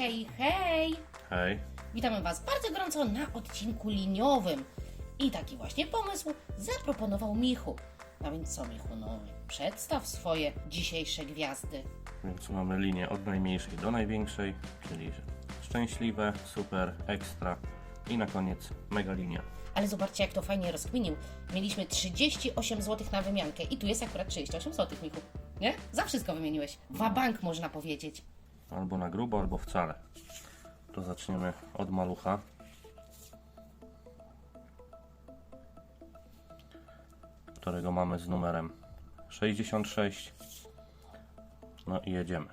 Hej, hej! Hej. Witamy Was bardzo gorąco na odcinku liniowym. I taki właśnie pomysł zaproponował Michu. A więc co, Michu, no przedstaw swoje dzisiejsze gwiazdy. Więc mamy linię od najmniejszej do największej, czyli szczęśliwe, super, ekstra i na koniec mega linia. Ale zobaczcie, jak to fajnie rozkminił. Mieliśmy 38 zł na wymiankę i tu jest akurat 38 zł, Michu. Nie? Za wszystko wymieniłeś. Wabank można powiedzieć. Albo na grubo, albo wcale. To zaczniemy od malucha. Którego mamy z numerem 66. No i jedziemy.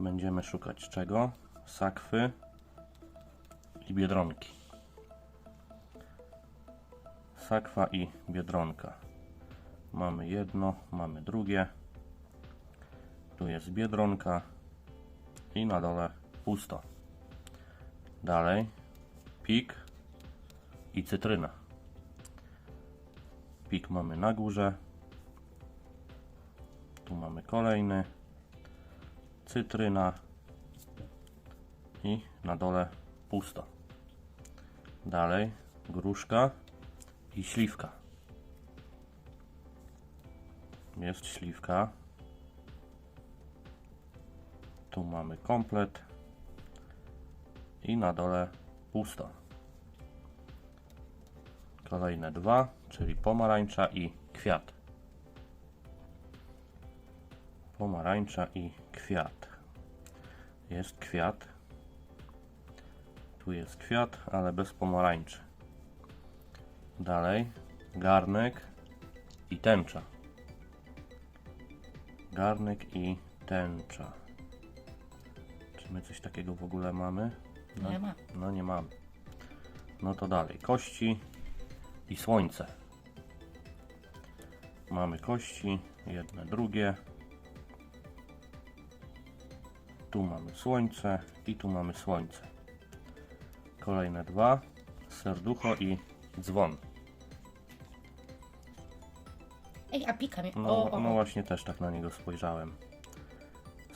Będziemy szukać czego? Sakwy i biedronki. Sakwa i biedronka. Mamy jedno, mamy drugie. Tu jest biedronka i na dole pusto. Dalej pik i cytryna. Pik mamy na górze. Tu mamy kolejny. Cytryna i na dole pusto. Dalej gruszka i śliwka. Jest śliwka. Tu mamy komplet i na dole pusto. Kolejne dwa, czyli pomarańcza i kwiat. Pomarańcza i kwiat. Jest kwiat. Tu jest kwiat, ale bez pomarańczy. Dalej garnek i tęcza. Garnek i tęcza. My coś takiego w ogóle mamy? No, Nie ma. No nie mamy. No to dalej. Kości i słońce. Mamy kości, jedne, drugie. Tu mamy słońce i tu mamy słońce. Kolejne dwa. Serducho i dzwon. Ej, a pika mnie. No, O, o, no o. właśnie też tak na niego spojrzałem.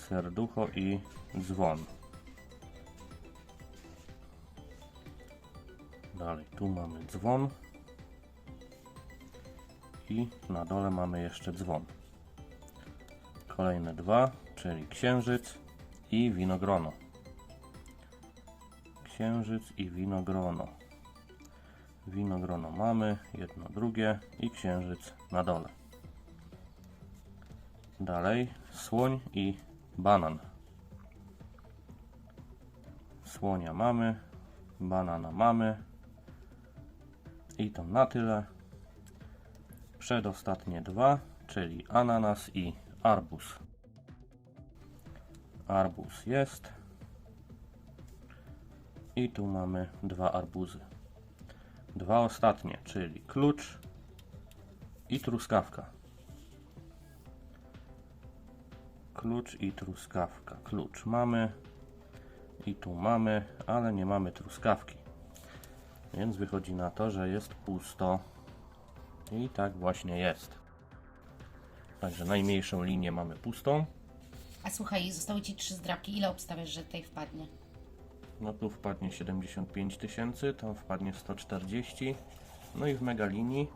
Serducho i dzwon. Dalej, tu mamy dzwon. I na dole mamy jeszcze dzwon. Kolejne dwa, czyli księżyc i winogrono. Księżyc i winogrono. Winogrono mamy, jedno, drugie i księżyc na dole. Dalej słoń i banan. Słonia mamy, banana mamy. I to na tyle. Przedostatnie dwa, czyli ananas i arbuz. Arbuz jest. I tu mamy dwa arbuzy. Dwa ostatnie, czyli klucz i truskawka. Klucz i truskawka. Klucz mamy i tu mamy, ale nie mamy truskawki. Więc wychodzi na to, że jest pusto. I tak właśnie jest. Także najmniejszą linię mamy pustą. A słuchaj, zostały Ci trzy zdrabki. Ile obstawiasz, że tutaj wpadnie? No tu wpadnie 75 tysięcy, tam wpadnie 140. No i w mega linii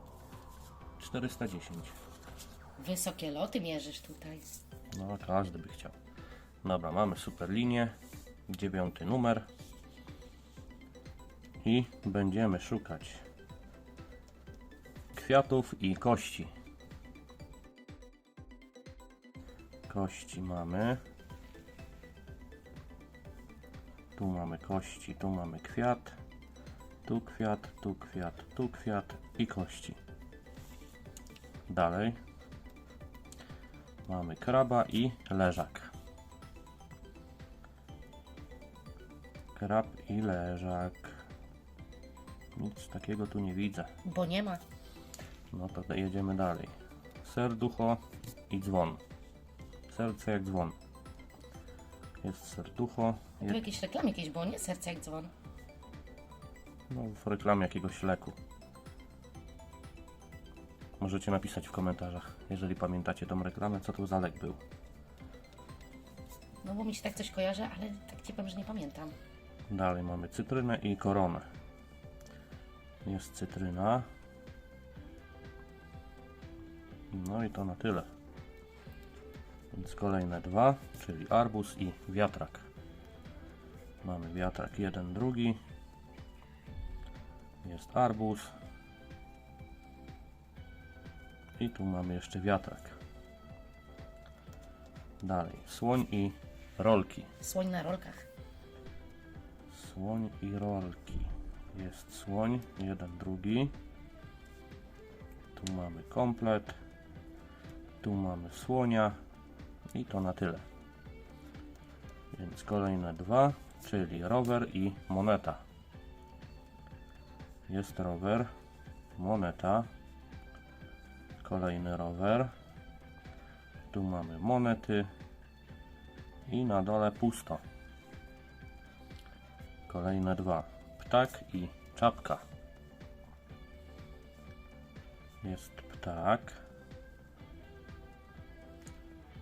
410. Wysokie loty mierzysz tutaj. No, każdy by chciał. Dobra, mamy super linię. Dziewiąty numer. I będziemy szukać kwiatów i kości. Kości mamy. Tu mamy kości, tu mamy kwiat. Tu kwiat, tu kwiat, tu kwiat i kości. Dalej Mamy kraba i leżak. Krab i leżak. Nic takiego tu nie widzę. Bo nie ma. No to jedziemy dalej. Serducho i dzwon. Serce jak dzwon. Jest serducho. Tu jakieś reklamy jakieś było, nie? Serce jak dzwon. No, w reklamie jakiegoś leku. Możecie napisać w komentarzach, jeżeli pamiętacie tą reklamę, co to za lek był. No bo mi się tak coś kojarzy, ale tak ci powiem, że nie pamiętam. Dalej mamy cytrynę i koronę. Jest cytryna. No i to na tyle. Więc kolejne dwa, czyli arbuz i wiatrak. Mamy wiatrak jeden, drugi. Jest arbuz. I tu mamy jeszcze wiatrak. Dalej, słoń i rolki. Słoń na rolkach. Słoń i rolki. Jest słoń, jeden, drugi. Tu mamy komplet. Tu mamy słonia. I to na tyle. Więc kolejne dwa, czyli rower i moneta. Jest rower, moneta. Kolejny rower. Tu mamy monety. I na dole pusto. Kolejne dwa. Ptak i czapka. Jest ptak.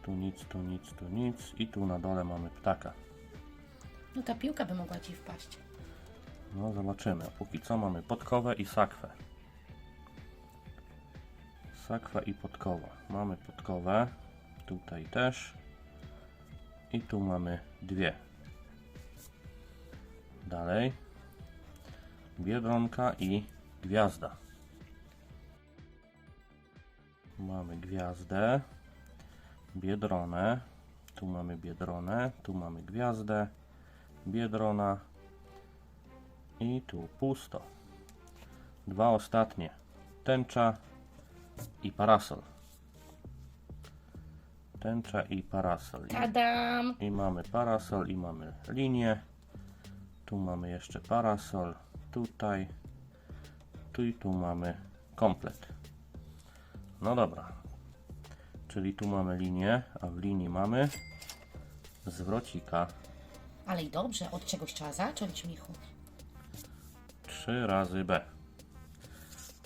Tu nic, tu nic, tu nic. I tu na dole mamy ptaka. No ta piłka by mogła ci wpaść. No zobaczymy. A Póki co mamy podkowę i sakwę. Sakwa i podkowa. Mamy podkowę. Tutaj też. I tu mamy dwie. Dalej. Biedronka i gwiazda. Mamy gwiazdę. Biedronę. Tu mamy biedronę. Tu mamy gwiazdę. Biedrona. I tu pusto. Dwa ostatnie. Tęcza i parasol. Tęcza i parasol. I, Tadam! I mamy parasol i mamy linię. Tu mamy jeszcze parasol. Tutaj. Tu i tu mamy komplet. No dobra. Czyli tu mamy linię, a w linii mamy zwrocika. Ale i dobrze, od czegoś trzeba zacząć, Michu. 3 razy B.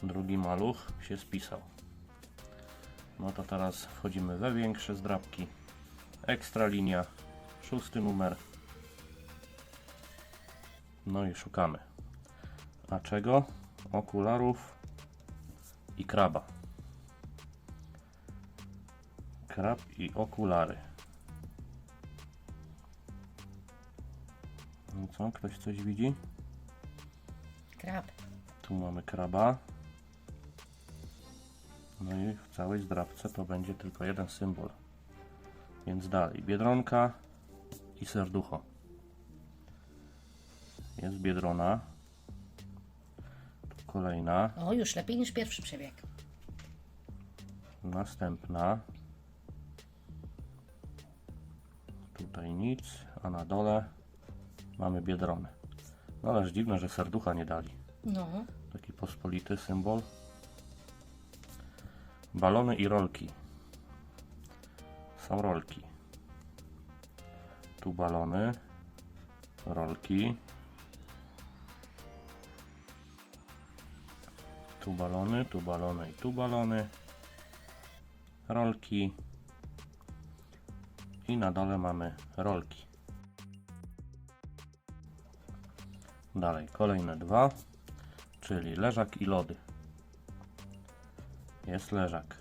Drugi maluch się spisał. No to teraz wchodzimy we większe zdrabki. Ekstra linia, szósty numer. No i szukamy. A czego? Okularów i kraba. Krab i okulary. No co, ktoś coś widzi? Krab. Tu mamy kraba. No i w całej zdrabce to będzie tylko jeden symbol. Więc dalej. Biedronka i serducho. Jest biedrona. Tu kolejna. O, już lepiej niż pierwszy przebieg. Następna. Tutaj nic, a na dole mamy biedronę. No ależ dziwne, że serducha nie dali. No, Taki pospolity symbol. Balony i rolki. Są rolki. Tu balony, rolki. Tu balony, tu balony i tu balony. Rolki. I na dole mamy rolki. Dalej, kolejne dwa czyli leżak i lody. Jest leżak.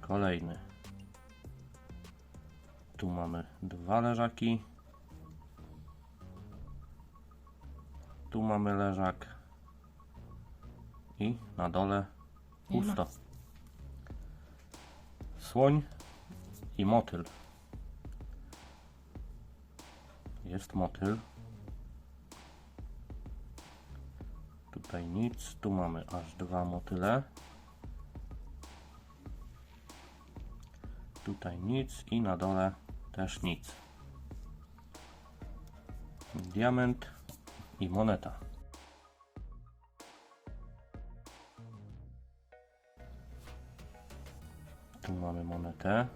Kolejny. Tu mamy dwa leżaki. Tu mamy leżak. I na dole pusto. Słoń i motyl. Jest motyl. Tutaj nic, tu mamy aż dwa motyle. Tutaj nic i na dole też nic. Diament i moneta. Tu mamy monetę.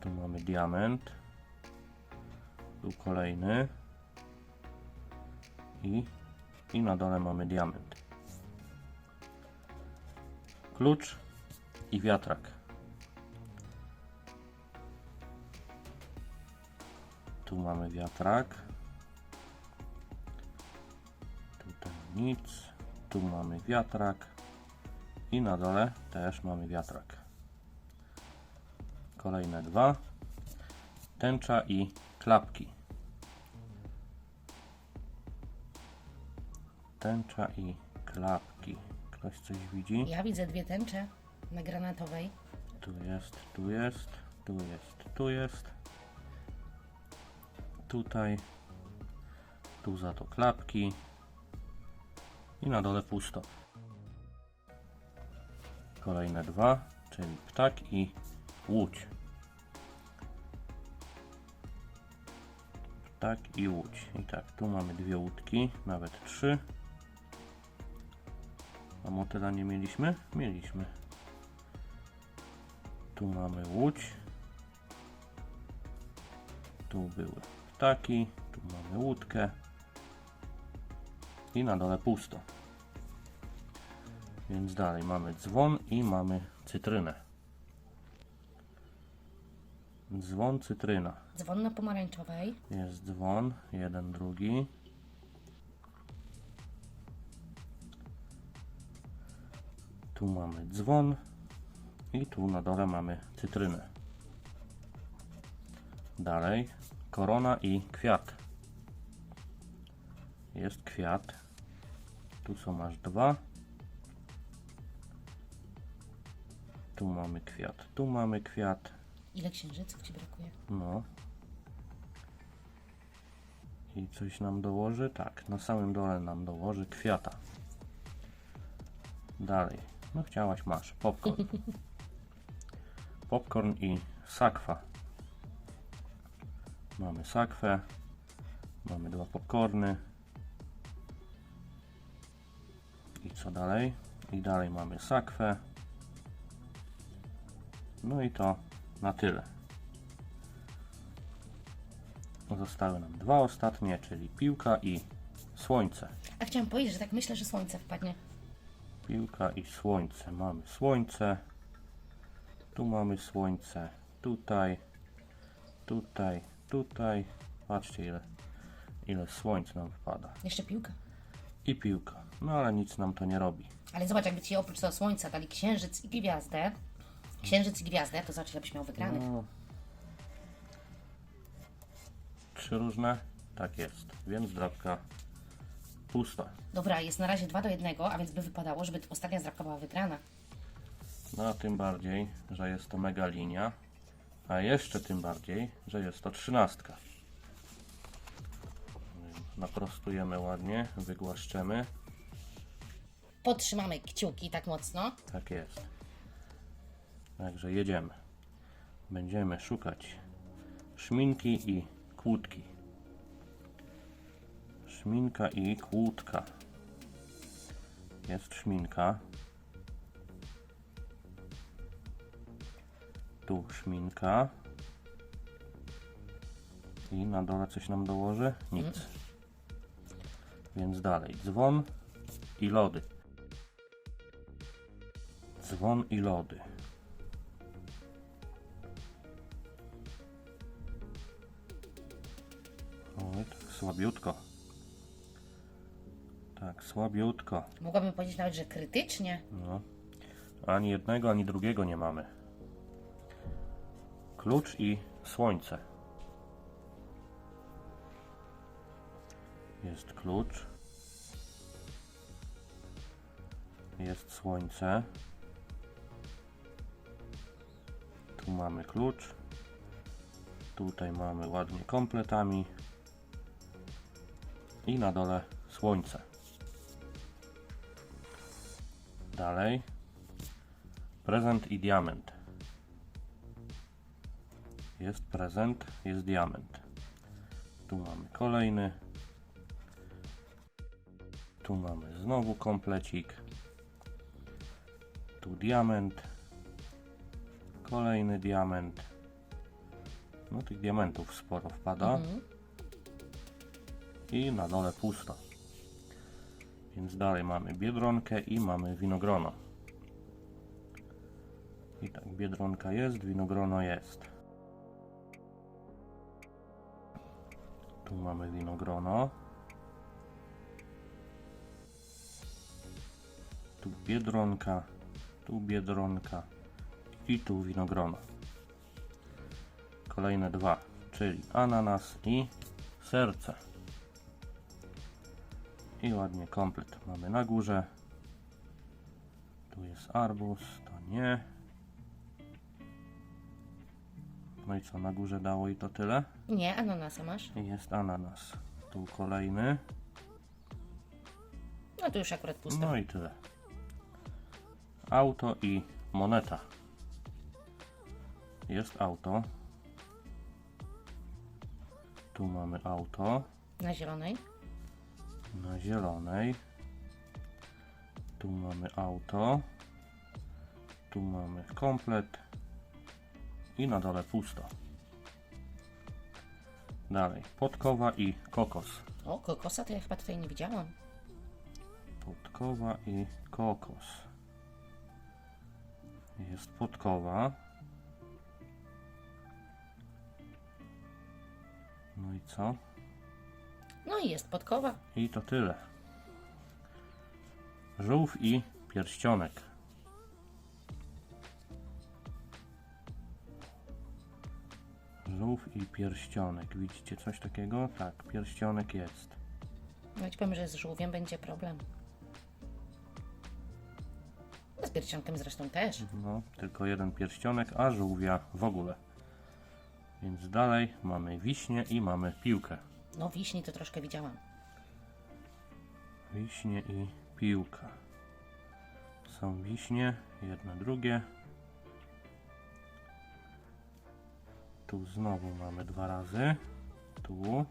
Tu mamy diament. Tu kolejny i, i na dole mamy diament. Klucz i wiatrak. Tu mamy wiatrak. Tutaj nic. Tu mamy wiatrak. I na dole też mamy wiatrak. Kolejne dwa. Tęcza i klapki. Tęcza i klapki. Ktoś coś widzi? Ja widzę dwie tęcze na granatowej. Tu jest, tu jest, tu jest, tu jest. Tutaj. Tu za to klapki. I na dole pusto. Kolejne dwa, czyli ptak i łódź. Ptak i łódź. I tak, tu mamy dwie łódki, nawet trzy. A motyla nie mieliśmy? Mieliśmy. Tu mamy łódź. Tu były ptaki. Tu mamy łódkę. I na dole pusto. Więc dalej mamy dzwon i mamy cytrynę. Dzwon, cytryna. Dzwon na pomarańczowej. Jest dzwon, jeden, drugi. Tu mamy dzwon i tu na dole mamy cytrynę. Dalej korona i kwiat. Jest kwiat. Tu są aż dwa. Tu mamy kwiat. Tu mamy kwiat. Ile księżyców Ci brakuje? No. I coś nam dołoży? Tak, na samym dole nam dołoży kwiata. Dalej. No chciałaś, masz. Popcorn. Popcorn i sakwa. Mamy sakwę. Mamy dwa popcorny. I co dalej? I dalej mamy sakwę. No i to na tyle. Zostały nam dwa ostatnie, czyli piłka i słońce. A chciałam powiedzieć, że tak myślę, że słońce wpadnie. Piłka i słońce. Mamy słońce. Tu mamy słońce. Tutaj. Tutaj. Tutaj. Patrzcie ile, ile słońc nam wpada. Jeszcze piłka. I piłka. No ale nic nam to nie robi. Ale zobacz, jakby Ci oprócz tego słońca dali księżyc i gwiazdę. Księżyc i gwiazdę, to zobacz, ile byś miał wygranych. No. Trzy różne? Tak jest. Więc drabka pusta. Dobra, jest na razie 2 do 1, a więc by wypadało, żeby ostatnia zdrabka była wygrana. No a tym bardziej, że jest to mega linia, a jeszcze tym bardziej, że jest to trzynastka. Naprostujemy ładnie, wygłaszczemy. Podtrzymamy kciuki tak mocno. Tak jest. Także jedziemy. Będziemy szukać szminki i kłódki. Szminka i kłódka. Jest szminka. Tu szminka. I na dole coś nam dołoży? Nic. Więc dalej. Dzwon i lody. Dzwon i lody. Oj, tak słabiutko. Tak, słabiutko. Mogłabym powiedzieć nawet, że krytycznie. No. Ani jednego, ani drugiego nie mamy. Klucz i słońce. Jest klucz. Jest słońce. Tu mamy klucz. Tutaj mamy ładnie kompletami. I na dole słońce. Dalej. Prezent i diament. Jest prezent, jest diament. Tu mamy kolejny. Tu mamy znowu komplecik. Tu diament. Kolejny diament. No tych diamentów sporo wpada. I na dole pusto. Więc dalej mamy biedronkę i mamy winogrono. I tak, biedronka jest, winogrono jest. Tu mamy winogrono. Tu biedronka, tu biedronka i tu winogrono. Kolejne dwa, czyli ananas i serce. I ładnie komplet mamy na górze. Tu jest arbuz, to nie. No i co, na górze dało i to tyle? Nie, ananasa masz? Jest ananas. Tu kolejny. No tu już akurat pusto. No i tyle. Auto i moneta. Jest auto. Tu mamy auto Na zielonej. Na zielonej. Tu mamy auto. Tu mamy komplet. I na dole pusto. Dalej, podkowa i kokos. O, kokosa to ja chyba tutaj nie widziałam. Podkowa i kokos. Jest podkowa. No i co? No i jest podkowa. I to tyle. Żółw i pierścionek. Żółw i pierścionek. Widzicie coś takiego? Tak, pierścionek jest. No i ci powiem, że z żółwiem będzie problem. No Z pierścionkiem zresztą też. No, tylko jeden pierścionek, a żółwia w ogóle. Więc dalej mamy wiśnie i mamy piłkę. No wiśni to troszkę widziałam. Wiśnie i piłka. Są wiśnie, jedno drugie. Tu znowu mamy dwa razy. Tu.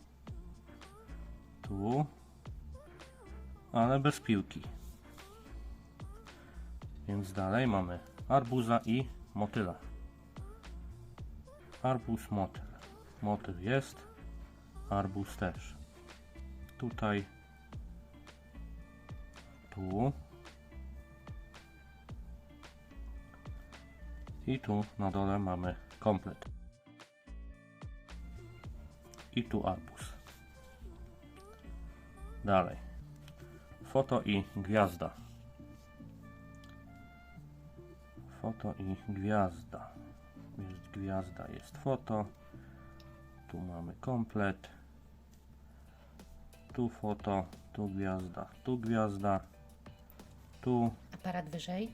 Tu. Ale bez piłki. Więc dalej mamy arbuza i motyla. Arbuz, motyl. Motyl jest. Arbuz też. Tutaj tu i tu na dole mamy komplet. I tu arbuz dalej. Foto i gwiazda. Foto i gwiazda. Jest gwiazda jest foto. Tu mamy komplet tu foto, tu gwiazda, tu gwiazda, tu, Aparat wyżej.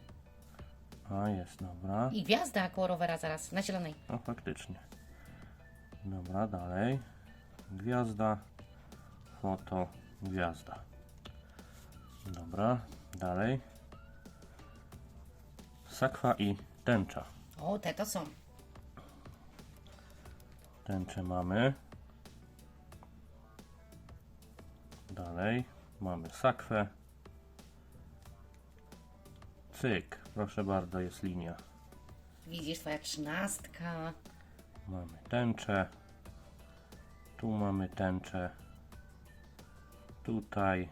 a jest, dobra, I gwiazda koło rowera zaraz, na zielonej. no faktycznie. Dobra, dalej, gwiazda, foto, gwiazda. Dobra, dalej. Sakwa i tęcza. O, te to są. Tęczę mamy. Dalej mamy sakwę. Cyk, proszę bardzo, jest linia. Widzisz, twoja trzynastka. Mamy tęczę. Tu mamy tęczę. Tutaj.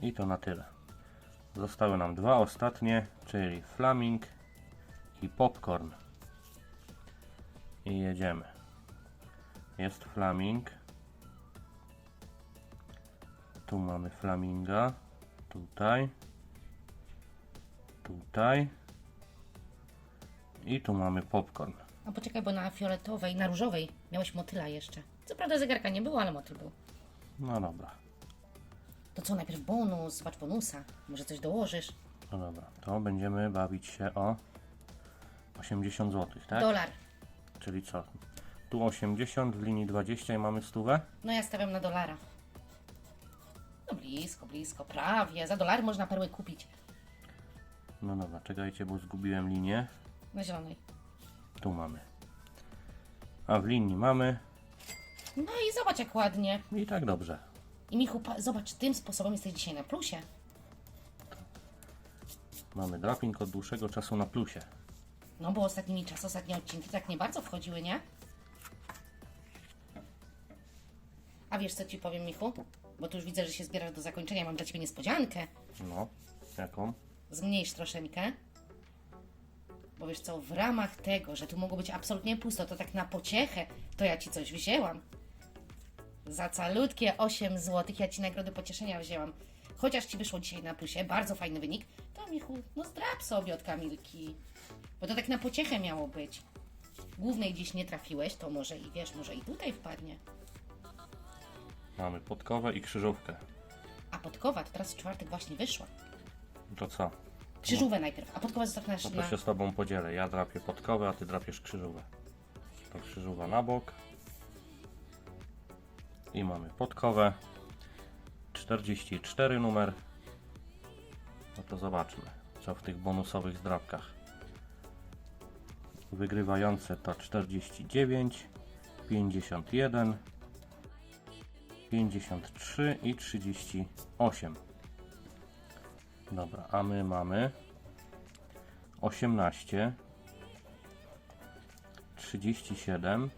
I to na tyle. Zostały nam dwa ostatnie, czyli flaming i popcorn. I jedziemy. Jest flaming. Tu mamy flaminga. Tutaj. Tutaj. I tu mamy popcorn. A poczekaj, bo na fioletowej, na różowej miałeś motyla jeszcze. Co prawda zegarka nie było, ale motyl był. No dobra. To co, najpierw bonus, zobacz bonusa. Może coś dołożysz? No dobra. To będziemy bawić się o 80 zł, tak? Dolar. Czyli co? Tu 80, w linii 20 i mamy stówę? No ja stawiam na dolara. Blisko, blisko, prawie. Za dolar można perły kupić. No dobra, czekajcie, bo zgubiłem linię. Na zielonej. Tu mamy. A w linii mamy No i zobacz jak ładnie. i tak dobrze. I Michu, pa- zobacz, tym sposobem jesteś dzisiaj na plusie. Mamy draping od dłuższego czasu na plusie. No bo ostatnimi czasy, ostatnie odcinki tak nie bardzo wchodziły, nie? A wiesz co ci powiem, Michu? Bo tu już widzę, że się zbierasz do zakończenia. Mam dla ciebie niespodziankę. No, jaką? Zmniejsz troszeczkę. Bo wiesz co, w ramach tego, że tu mogło być absolutnie pusto, to tak na pociechę, to ja ci coś wzięłam. Za calutkie 8 zł ja ci nagrody pocieszenia wzięłam. Chociaż ci wyszło dzisiaj na plusie, bardzo fajny wynik, to Michu, no zdrab sobie od Kamilki. Bo to tak na pociechę miało być. Głównej dziś nie trafiłeś, to może i wiesz, może i tutaj wpadnie. Mamy podkowę i krzyżówkę. A podkowa to teraz w czwartek właśnie wyszła. To co? Krzyżówę najpierw, a podkowę zostawiasz No to na... się z tobą podzielę. Ja drapię podkowę, a ty drapiesz krzyżówę. To krzyżówa na bok. I mamy podkowę. 44 numer. No to zobaczmy, co w tych bonusowych zdrabkach. Wygrywające to 49, 51, 53 i 38. Dobra, a my mamy 18 37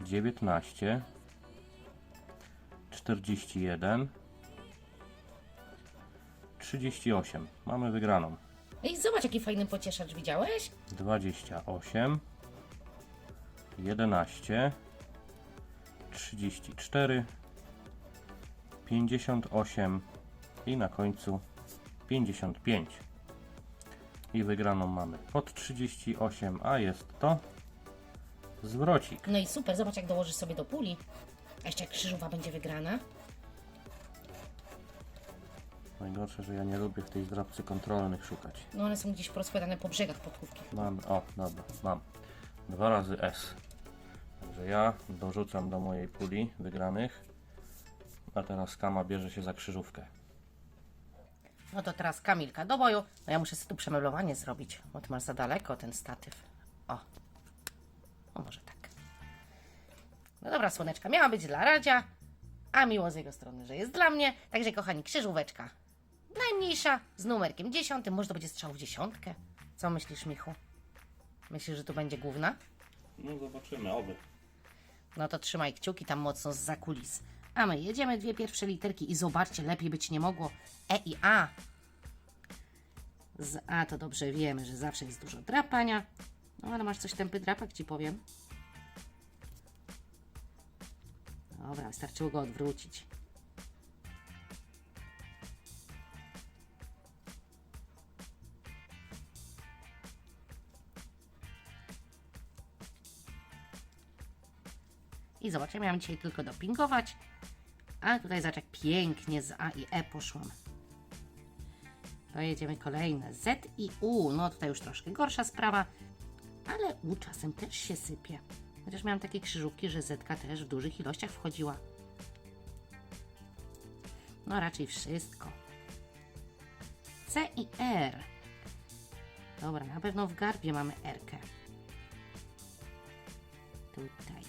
19 41 38 mamy wygraną Ej, zobacz jaki fajny pocieszacz, widziałeś? 28 11 34 58 i na końcu 55 i wygraną mamy pod 38 a jest to zwrocik No i super, zobacz jak dołożysz sobie do puli. A jeszcze jak krzyżówa będzie wygrana. najgorsze, że ja nie lubię w tej zdrabce kontrolnych szukać No one są gdzieś porozkładane po brzegach podkówki. Mam, o, dobra, mam. Dwa razy S. Także ja dorzucam do mojej puli wygranych. A teraz Kama bierze się za krzyżówkę. No to teraz Kamilka do boju. No ja muszę sobie tu przemeblowanie zrobić, bo ty masz za daleko ten statyw. O. O, może tak. No dobra, słoneczka, miała być dla Radzia, a miło z jego strony, że jest dla mnie. Także, kochani, krzyżóweczka. Najmniejsza, z numerkiem dziesiątym. Może to będzie strzał w dziesiątkę. Co myślisz, Michu? Myślisz, że tu będzie główna? No zobaczymy, oby. No to trzymaj kciuki tam mocno z kulis. A my jedziemy dwie pierwsze literki i zobaczcie, lepiej być nie mogło. E i A. Z A to dobrze wiemy, że zawsze jest dużo drapania. No ale masz coś tępy drapak, ci powiem. Dobra, wystarczyło go odwrócić. I zobacz, ja miałam dzisiaj tylko dopingować, a tutaj zobacz jak pięknie z A i E poszłam. To jedziemy kolejne. Z i U, no tutaj już troszkę gorsza sprawa, ale U czasem też się sypie. Chociaż miałam takie krzyżówki, że Z też w dużych ilościach wchodziła. No raczej wszystko. C i R. Dobra, na pewno w garbie mamy R-kę. Tutaj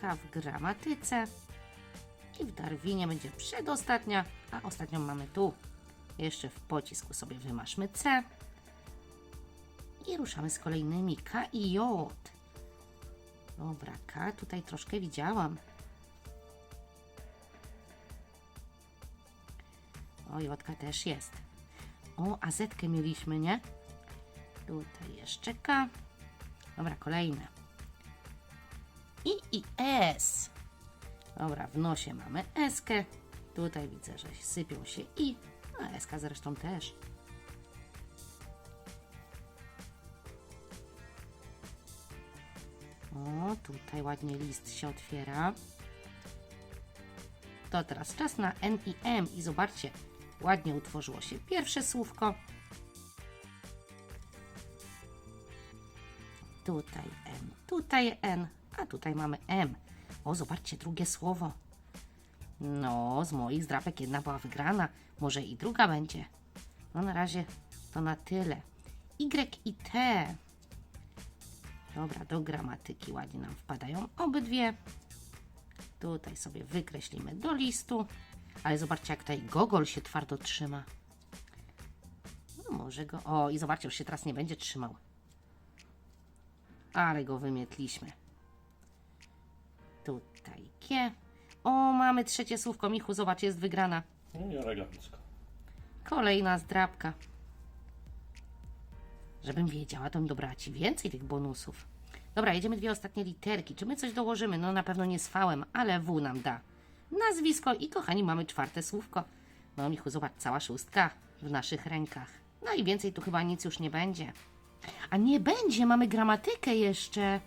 W gramatyce. I w Darwinie będzie przedostatnia, a ostatnią mamy tu. Jeszcze w pocisku sobie wymaszmy C. I ruszamy z kolejnymi K i J. Dobra, K tutaj troszkę widziałam. O, Jotka też jest. O, a Zetkę mieliśmy, nie? Tutaj jeszcze K. Dobra, kolejne. I i S. Dobra, w nosie mamy eskę. Tutaj widzę, że sypią się i. A eska zresztą też. O, tutaj ładnie list się otwiera. To teraz czas na N i M i zobaczcie, ładnie utworzyło się pierwsze słówko. Tutaj N, tutaj N, a tutaj mamy M. O, zobaczcie, drugie słowo. No, z moich zdrapek jedna była wygrana, może i druga będzie. No na razie to na tyle. Y i T. Dobra, do gramatyki ładnie nam wpadają obydwie. Tutaj sobie wykreślimy do listu. Ale zobaczcie, jak tutaj gogol się twardo trzyma. No może go... O, i zobaczcie, już się teraz nie będzie trzymał. Ale go wymietliśmy. Tutaj Kie. O, mamy trzecie słówko. Michu, zobacz, jest wygrana. No i elegancko. Kolejna zdrabka. Żebym wiedziała, to bym dobrała Ci więcej tych bonusów. Dobra, jedziemy dwie ostatnie literki. Czy my coś dołożymy? No na pewno nie z V, ale W nam da. Nazwisko i kochani, mamy czwarte słówko. No Michu, zobacz, cała szóstka w naszych rękach. No i więcej tu chyba nic już nie będzie. A nie będzie, mamy gramatykę jeszcze.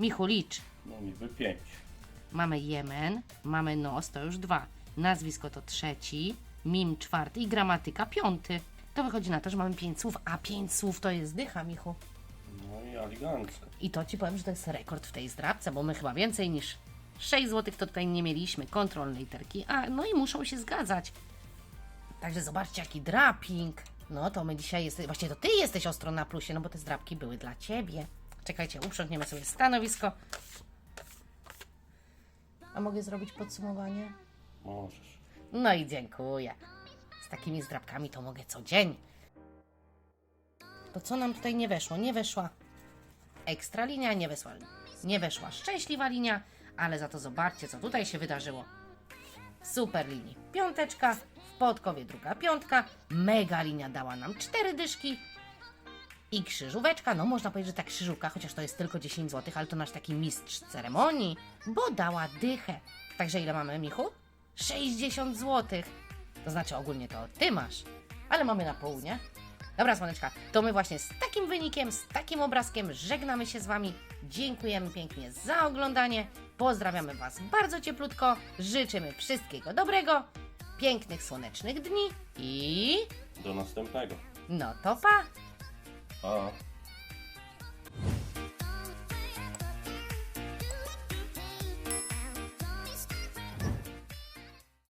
Michu, licz. No niby 5. Mamy Jemen, mamy nos, to już dwa. Nazwisko to trzeci, mim czwarty i gramatyka piąty. To wychodzi na to, że mamy pięć słów, a pięć słów to jest dycha, Michu. No i elegancko. I to ci powiem, że to jest rekord w tej zdrabce, bo my chyba więcej niż 6 zł to tutaj nie mieliśmy. Kontrol literki, a no i muszą się zgadzać. Także zobaczcie, jaki draping. No to my dzisiaj jesteśmy, właśnie to ty jesteś ostro na plusie, no bo te zdrabki były dla ciebie. Czekajcie, uprzątniemy sobie stanowisko. A mogę zrobić podsumowanie? Możesz. No i dziękuję. Z takimi zdrabkami to mogę co dzień. To co nam tutaj nie weszło? Nie weszła ekstra linia, nie weszła, nie weszła szczęśliwa linia, ale za to zobaczcie, co tutaj się wydarzyło. Super linii piąteczka, w podkowie druga piątka, mega linia dała nam cztery dyszki i krzyżóweczka. No można powiedzieć, że ta krzyżówka, chociaż to jest tylko 10 zł, ale to nasz taki mistrz ceremonii, bo dała dychę. Także ile mamy, Michu? 60 zł. To znaczy ogólnie to ty masz, ale mamy na pół, nie? Dobra, słoneczka, to my właśnie z takim wynikiem, z takim obrazkiem żegnamy się z Wami. Dziękujemy pięknie za oglądanie. Pozdrawiamy Was bardzo cieplutko. Życzymy wszystkiego dobrego, pięknych, słonecznych dni i Do następnego. no to pa! -oh.